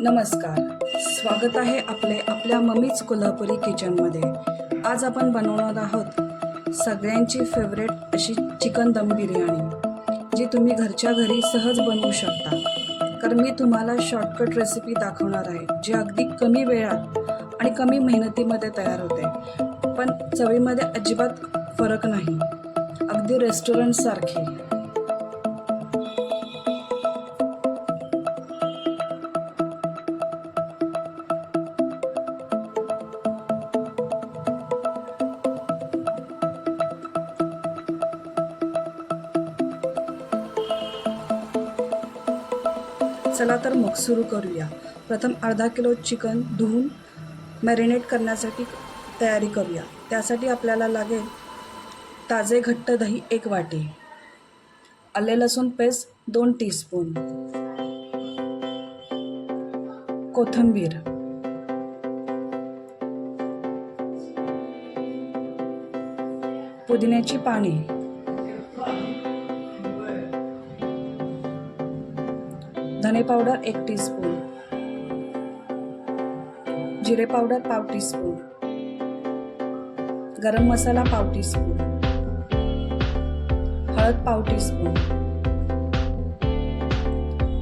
नमस्कार. स्वागत आहे आपले आपल्या मम्मीच कोल्हापुरी किचनमध्ये. आज आपण बनवणार आहोत सगळ्यांची फेवरेट अशी चिकन दम बिर्याणी जी तुम्ही घरच्या घरी सहज बनवू शकता. कारण मी तुम्हाला शॉर्टकट रेसिपी दाखवणार आहे जी अगदी कमी वेळात आणि कमी मेहनतीमध्ये तयार होते. पण चवीमध्ये अजिबात फरक नाही. अगदी रेस्टॉरंटसारखी चला तर मग सुरू करूया. प्रथम अर्धा किलो चिकन धुवून मॅरिनेट करण्यासाठी तयारी करूया. त्यासाठी आपल्याला लागेल ताजे घट्ट दही एक वाटी आले लसूण पेस्ट दोन टीस्पून कोथिंबीर पुदिन्याची पाने धने पावडर एक टीस्पून. जिरे पावडर पाव टीस्पून. गरम मसाला पाव टीस्पून. हळद पाव टीस्पून.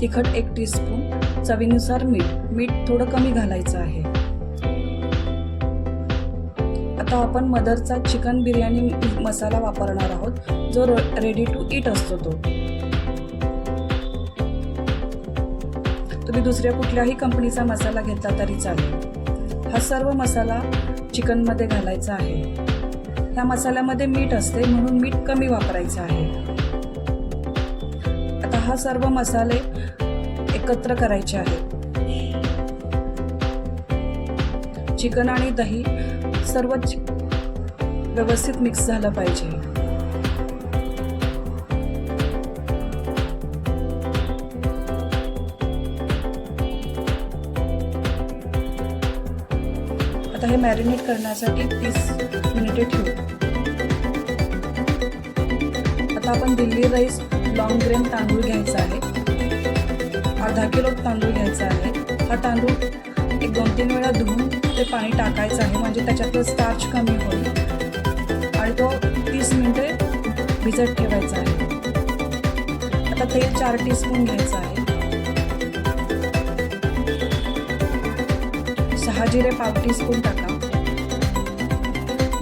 तिखट एक टीस्पून. चवीनुसार मीठ. मीठ थोडं कमी घालायचं आहे. आता आपण मदरचा चिकन बिर्याणी मसाला वापरणार आहोत जो रेडी टू इट असतो तो. तुम्ही दुसऱ्या कुठल्याही कंपनीचा मसाला घेतला तरी चालेल. हा सर्व मसाला चिकनमध्ये घालायचा आहे. ह्या मसाल्यामध्ये मीठ असते म्हणून मीठ कमी वापरायचं आहे. आता हा सर्व मसाले एकत्र करायचे आहेत. चिकन आणि दही सर्व व्यवस्थित मिक्स झालं पाहिजे. आता हे मॅरिनेट करण्यासाठी तीस मिनिटे ठेवू. आता आपण दिल्ली राईस लॉंग ग्रेन तांदूळ घ्यायचा आहे. अर्धा किलो तांदूळ घ्यायचा आहे. हा तांदूळ एक दोन तीन वेळा धुवून ते पाणी टाकायचं आहे म्हणजे त्याच्यातलं स्टार्च कमी होईल. आणि तो तीस मिनिटे भिजत ठेवायचा आहे. आता तेल चार टीस्पून घ्यायचं आहे. जिरे पाव टीस्पून टाका.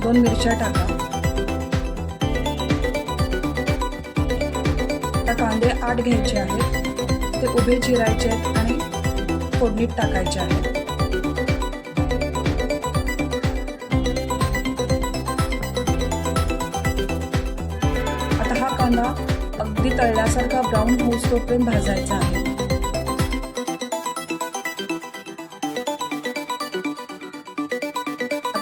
दोन मिरच्या टाका. त्या कांदे आठ घ्यायचे आहेत. ते उभे चिरायचे आहेत आणि फोडणीत टाकायचे आहेत. आता हा कांदा अगदी तळल्यासारखा ब्राऊन होऊस तोपर्यंत भाजायचा आहे.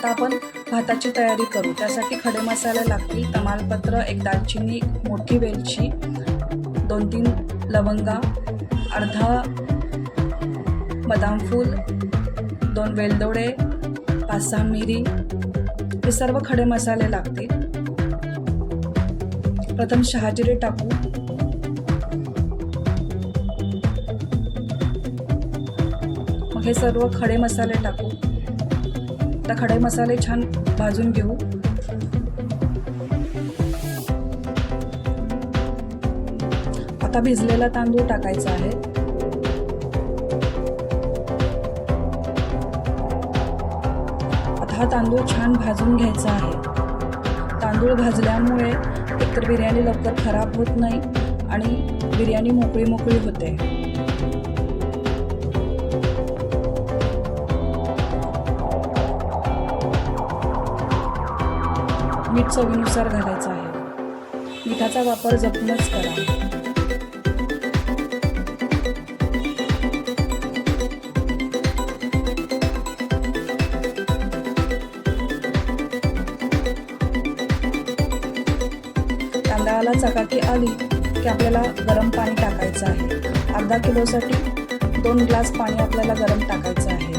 आता आपण भाताची तयारी करू. त्यासाठी खडे मसाले लागतील तमालपत्र एक दालचिनी मोठी वेलची दोन तीन लवंगा अर्धा बदाम फूल दोन वेलदोडे पाच सहा मिरी हे सर्व खडे मसाले लागतील. प्रथम शहाजिरे टाकू. मग हे सर्व खडे मसाले टाकू. आता खडे मसाले छान भाजून घेऊ. आता भिजलेला तांदूळ टाकायचा आहे. आता हा तांदूळ छान भाजून घ्यायचा आहे. तांदूळ भाजल्यामुळे एकतर बिर्याणी लवकर खराब होत नाही आणि बिर्याणी मोकळी मोकळी होते. मीठ चवीनुसार घालायचं आहे. मिठाचा वापर जपूनच करा. तांदळाला चकाकी आली की आपल्याला गरम पाणी टाकायचं आहे. अर्धा किलोसाठी दोन ग्लास पाणी आपल्याला गरम टाकायचं आहे.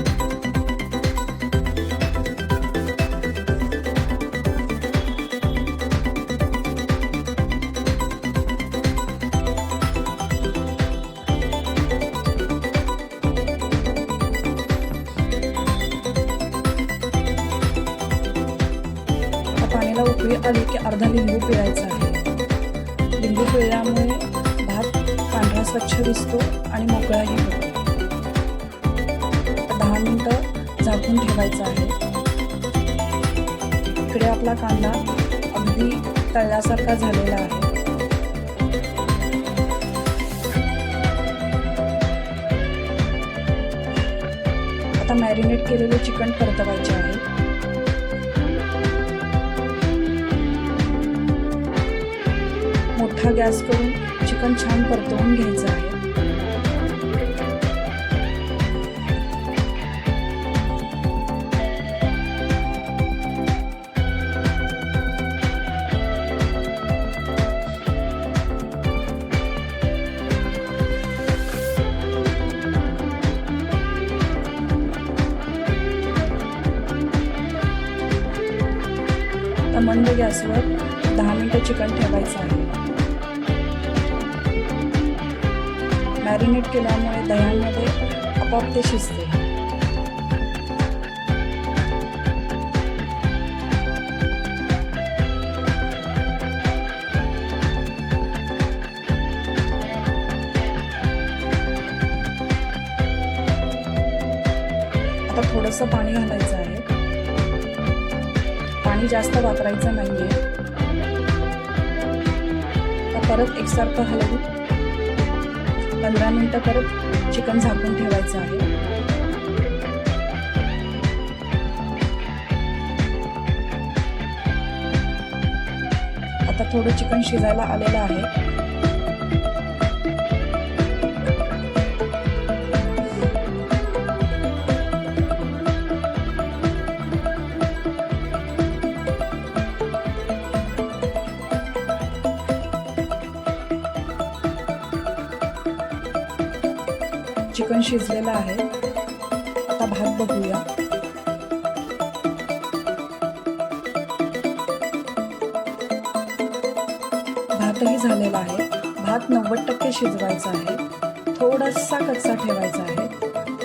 उकळी आली की अर्धा लिंबू पिळायचा आहे. लिंबू पिळल्यामुळे भात पांढरा स्वच्छ दिसतो आणि मोकळाही होतो. दहा मिनटं झाकून ठेवायचं आहे. इकडे आपला कांदा अगदी तळल्यासारखा झालेला आहे. आता मॅरिनेट केलेले चिकन परतवायचे आहे. मोठा गॅस करून चिकन छान परतवून घ्यायचं आहे. मंद गॅसवर दहा मिनटं चिकन ठेवायचं आहे. मॅरिनेट केल्यामुळे दह्यांमध्ये आपोआप ते शिजते. आता थोडंसं पाणी घालायचं आहे. पाणी जास्त वापरायचं नाहीये. आता परत एकसारखं हलवून पंधरा मिनटं परत चिकन झाकून ठेवायचं आहे. आता थोडं चिकन शिजायला आलेलं आहे. चिकन शिजलेलं आहे. आता भात बघूया. भातही झालेला आहे. भात नव्वद टक्के शिजवायचा आहे. थोडासा कच्चा ठेवायचा आहे.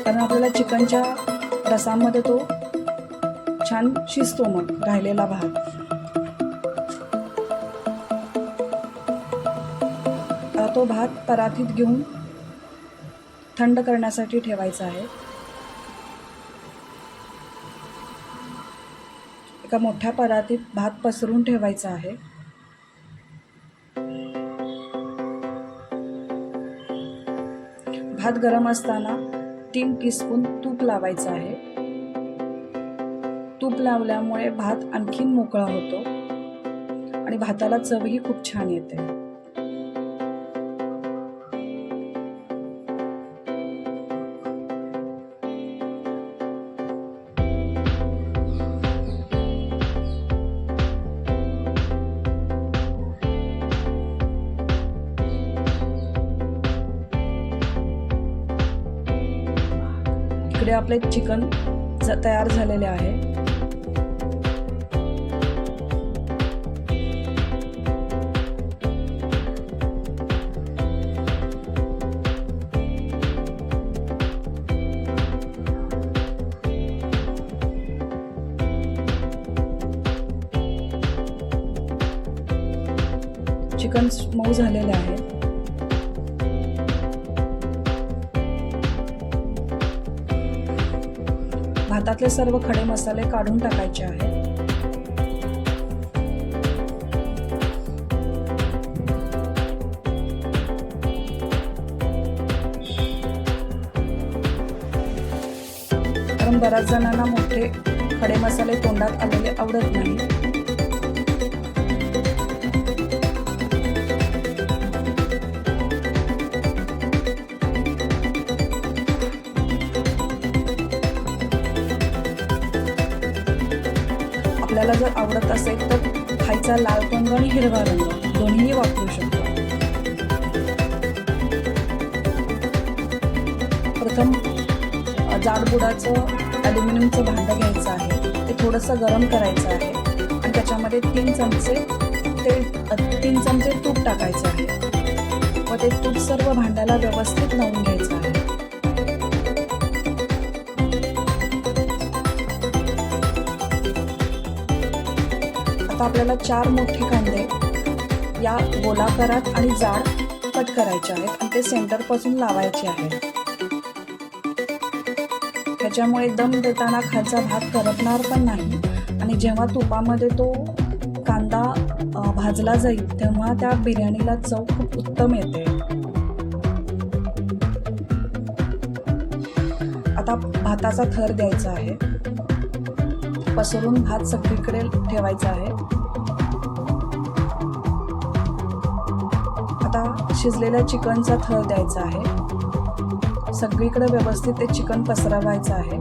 कारण आपल्याला चिकनच्या रसामध्ये तो छान शिजतो मग राहिलेला भात. तो भात परातीत घेऊन थंड करण्यासाठी ठेवायचं आहे. एका मोठ्या परातीत भात पसरून ठेवायचा आहे. भात गरम असताना तीन टीस्पून तूप लावायचं आहे. तूप लावल्यामुळे भात आणखीन मोकळा होतो आणि भाताला चवही खूप छान येते. इकडे आपले चिकन तयार झालेले आहे. चिकन मऊ झालेले आहे. भातातले सर्व खडे मसाले काढून टाकायचे आहेत. कारण बऱ्याच जणांना मोठे खडे मसाले तोंडात आलेले आवडत नाही. आपल्याला जर आवडत असेल तर खायचा लाल रंग आणि हिरवा रंग दोन्हीही वापरू शकतो. प्रथम जाडबुडाचं ॲल्युमिनियमचं भांडं घ्यायचं आहे. ते थोडंसं गरम करायचं आहे. आणि त्याच्यामध्ये तीन चमचे तेल तीन चमचे तूप टाकायचं आहे. व ते तूप सर्व भांड्याला व्यवस्थित लावून घ्यायचं आता आपल्याला चार मोठे कांदे या गोलाकारात आणि जाड कट करायचे आहेत आणि ते सेंटरपासून लावायचे आहेत. त्याच्यामुळे दम देताना खालचा भाग करपणार पण नाही आणि जेव्हा तुपामध्ये तो कांदा भाजला जाईल तेव्हा त्या बिर्याणीला चव खूप उत्तम येते. आता भाताचा थर द्यायचा आहे. पसरून भात सगळीकडे ठेवायचा आहे. आता शिजलेल्या चिकनचा थर द्यायचा आहे. सगळीकडे व्यवस्थित ते चिकन पसरवायचं आहे.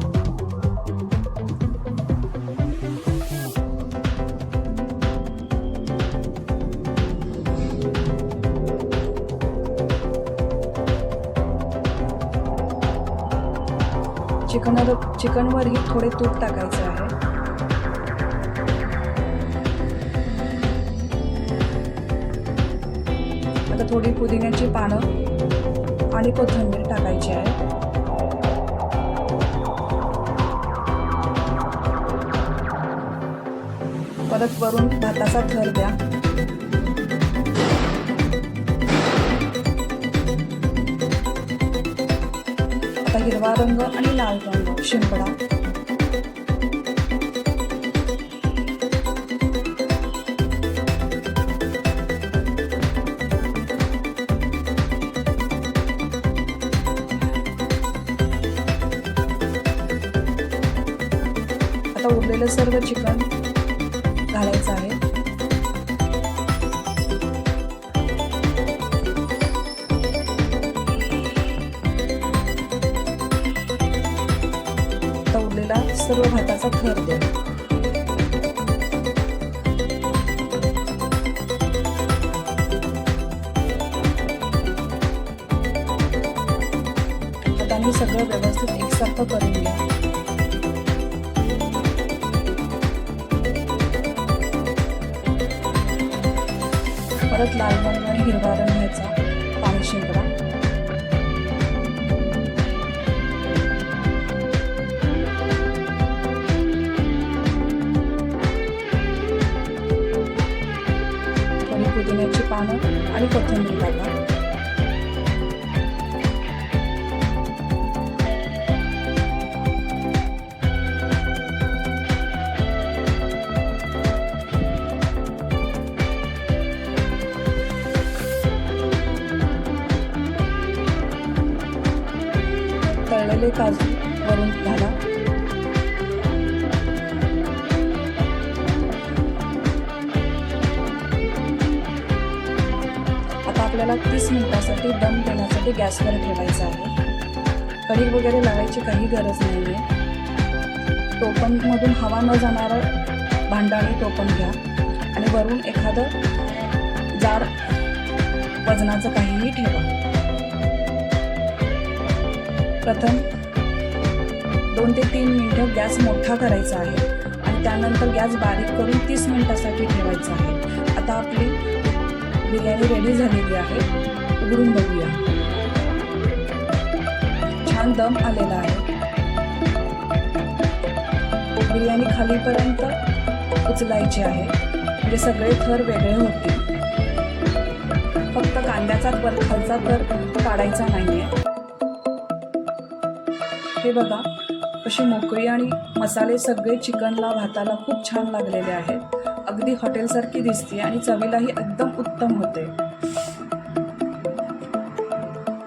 चिकन चिकनवरही थोडे तूप टाकायचे आहे. आता थोडी पुदिन्याची पानं आणि कोथिंबीर टाकायची आहे. परत वरून भाताचा थर द्या. आता हिरवा रंग आणि लाल रंग शिंपडा. आता सर्व चिकन घालायचं आहे. तवलेला सर्व भाताचा थर द्या. मी सगळं व्यवस्थित एकसारखं करून घ्या परत लाल रंग आणि हिरवा रंग याचा पाणी शिंपडा. पुदिन्याची पानं आणि कोथिंबीर टाका तळलेले काजू वरून घाला आता आपल्याला तीस मिनिटासाठी दम देण्यासाठी गॅसवर ठेवायचं आहे. कढी वगैरे लावायची काही गरज नाही आहे टोपणमधून हवा न जाणारं भांडाणी टोपण घ्या. आणि वरून एखादं जाड वजनाचं काहीही ठेवा. प्रथम दोन ते तीन मिनटं गॅस मोठा करायचा आहे आणि त्यानंतर गॅस बारीक करून तीस मिनटासाठी ठेवायचा आहे. आता आपली बिर्याणी रेडी झालेली आहे. उघडून बघूया. छान दम आलेला आहे. बिर्याणी खालीपर्यंत उचलायची आहे. म्हणजे सगळे थर वेगळे होतील. फक्त कांद्याचा वर खालचा तर काढायचा नाही आहे हे बघा कशी मोकळी आणि मसाले सगळे चिकनला भाताला खूप छान लागलेले आहेत. अगदी हॉटेलसारखी दिसते आणि चवीलाही एकदम उत्तम होते.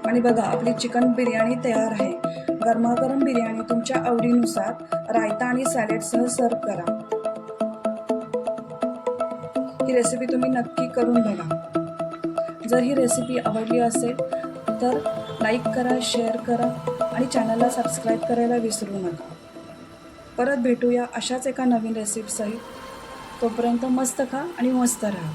आणि बघा आपली चिकन बिर्याणी तयार आहे. गरमागरम बिर्याणी तुमच्या आवडीनुसार रायता आणि सॅलेडसह सर्व करा. ही रेसिपी तुम्ही नक्की करून बघा. जर ही रेसिपी आवडली असेल तर लाईक करा शेअर करा. आणि चॅनलला सबस्क्राईब करायला विसरू नका. परत भेटूया अशाच एका नवीन रेसिपीसहित तोपर्यंत मस्त खा आणि मस्त राहा.